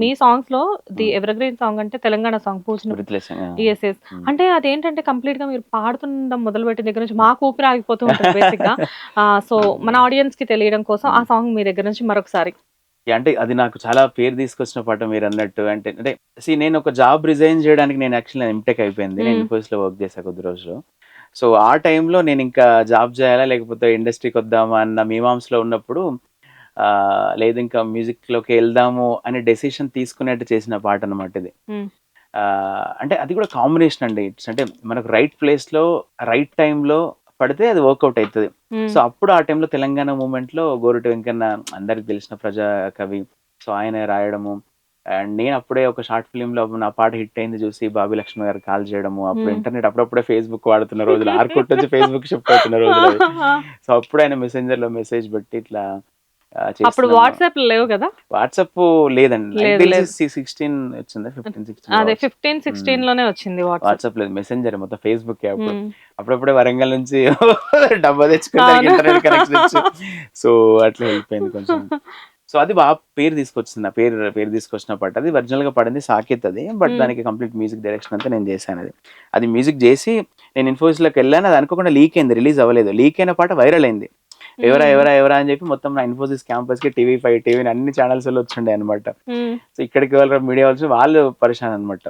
మీ సాంగ్స్లో the evergreen song అంటే Telangana song yeah. Yes yes. అంటే అదేంటంటే కంప్లీట్గా మీరు పాడుతుండడం మొదలు పెట్టిన దగ్గర నుంచి మాకు ఊపిరి ఆగిపోతూ ఉంటుంది బేసిక్గా సో మన ఆడియన్స్కి తెలియడం కోసం ఆ సాంగ్ మీ దగ్గర నుంచి మరొకసారి. అంటే అది నాకు చాలా పేరు తీసుకొచ్చిన పాట మీరు అన్నట్టు. అంటే అంటే see నేను ఒక జాబ్ రిజైన్ చేయడానికి నేను యాక్చువల్లీ ఎంటెక్ అయిపోయింది. నేను Hmm. ఇన్ఫోసిస్లో వర్క్ చేశా కొద్ది రోజులు. సో ఆ టైంలో నేను ఇంకా జాబ్ చేయాలా లేకపోతే ఇండస్ట్రీకి వద్దామా అన్న మీమాంస్లో ఉన్నప్పుడు ఆ, లేదు ఇంకా మ్యూజిక్లోకి వెళ్దాము అనే డెసిషన్ తీసుకునేట్టు చేసిన పాట అనమాట ఇది. ఆ, అంటే అది కూడా కాంబినేషన్ అండి ఇట్స్ అంటే మనకు రైట్ ప్లేస్లో రైట్ టైంలో పడితే అది వర్కౌట్ అవుతుంది. సో అప్పుడు ఆ టైంలో తెలంగాణ మూమెంట్లో గోరుటి వెంకన్న అందరికి తెలిసిన ప్రజా కవి సో ఆయన రాయడము అండ్ నేను అప్పుడే ఒక షార్ట్ ఫిల్మ్లో నా పాట హిట్ అయింది చూసి బాబీ లక్ష్మణ్ గారు కాల్ చేయడము అప్పుడు. ఇంటర్నెట్ అప్పుడప్పుడే ఫేస్బుక్ వాడుతున్న రోజులు ఆర్కుట్ వచ్చి ఫేస్బుక్ షిఫ్ట్ అవుతున్న రోజులు. సో అప్పుడు ఆయన మెసెంజర్లో మెసేజ్ పెట్టి ఇట్లా అప్పుడు. వాట్సాప్ లేవు కదా? వాట్సాప్ లేదండి. లేదు, లేదు. సిక్స్టీన్ వచ్చిందా? ఫిఫ్టీన్ అదే సిక్స్టీన్ ఫిఫ్టీన్ సిక్స్టీన్లోనే వచ్చింది వాట్సాప్. లేదు మెసెంజర్ మొత్తం ఫేస్బుక్ అప్పుడు. అప్పుడప్పుడే వరంగల్ నుంచి డబ్బా. ఇంటర్నెట్ కనెక్షన్ ఇచ్చి. సో అట్లా వెళ్ళిపోయింది కొంచెం. సో అది బాగా పేరు తీసుకొచ్చింది. ఆ పేరు పేరు తీసుకొచ్చిన పాట. అది ఒరిజినల్గా పడింది సాకేత్ అది. బట్. దానికి కంప్లీట్ మ్యూజిక్ డైరెక్షన్ అంతా నేను చేశాను అది. అది మ్యూజిక్ చేసి నేను ఇన్ఫోసిస్లోకి వెళ్ళాను. అది అనుకోకుండా లీక్ అయింది రిలీజ్ అవ్వలేదు. లీక్ అయిన పాట వైరల్ అయింది. ఎవరా ఎవరా ఎవరా అని చెప్పి మొత్తం నా ఇన్ఫోసిస్ క్యాంపస్కి టీవీ ఫైవ్ టీవీ అన్ని ఛానల్స్లో వచ్చిండే అనమాట సో ఇక్కడికి వాళ్ళ మీడియా వాళ్ళు వాళ్ళు పరిశాన్ అనమాట